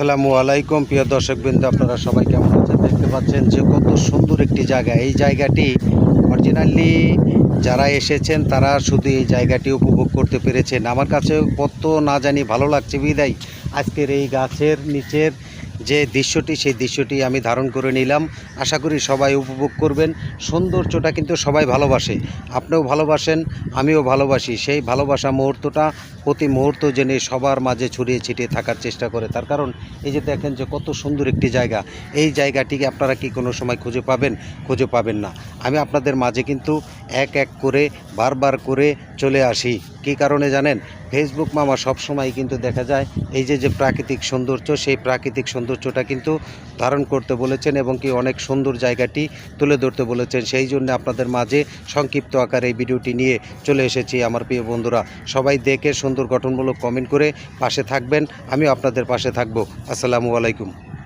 আসসালামু আলাইকুম, প্রিয় দর্শকবৃন্দ, আপনারা সবাই কেমন আছেন? দেখতে পাচ্ছেন যে কত সুন্দর একটি জায়গা। এই জায়গাটি অরিজিনালি যারা এসেছেন, তারা শুধু এই জায়গাটি উপভোগ করতে পেরেছেন। আমার কাছে কত না জানি ভালো লাগছে, বিদায়। আজকের এই গাছের নিচের যে দৃশ্যটি, সেই দৃশ্যটি আমি ধারণ করে নিলাম। আশা করি সবাই উপভোগ করবেন। সৌন্দর্যটা কিন্তু সবাই ভালোবাসে। আপনিও ভালোবাসেন, আমিও ভালোবাসি। সেই ভালোবাসা মুহূর্তটা প্রতি মুহূর্ত জেনে সবার মাঝে ছড়িয়ে ছিটিয়ে থাকার চেষ্টা করে। তার কারণ এই যে দেখেন যে কত সুন্দর একটি জায়গা। এই জায়গাটিকে আপনারা কি কোনো সময় খুঁজে পাবেন? খুঁজে পাবেন না। আমি আপনাদের মাঝে কিন্তু এক এক করে বারবার করে চলে আসি। কী কারণে জানেন? ফেসবুক মামা সব সময় কিন্তু দেখা যায়, এই যে যে প্রাকৃতিক সৌন্দর্য, সেই প্রাকৃতিক সৌন্দর্যটা কিন্তু ধারণ করতে বলেছেন এবং কি অনেক সুন্দর জায়গাটি তুলে ধরতে বলেছেন। সেই জন্য আপনাদের মাঝে সংক্ষিপ্ত আকারে এই ভিডিওটি নিয়ে চলে এসেছি আমার প্রিয় বন্ধুরা। সবাই দেখে সুন্দর গঠনমূলক কমেন্ট করে পাশে থাকবেন। আমিও আপনাদের পাশে থাকব। আসসালামু আলাইকুম।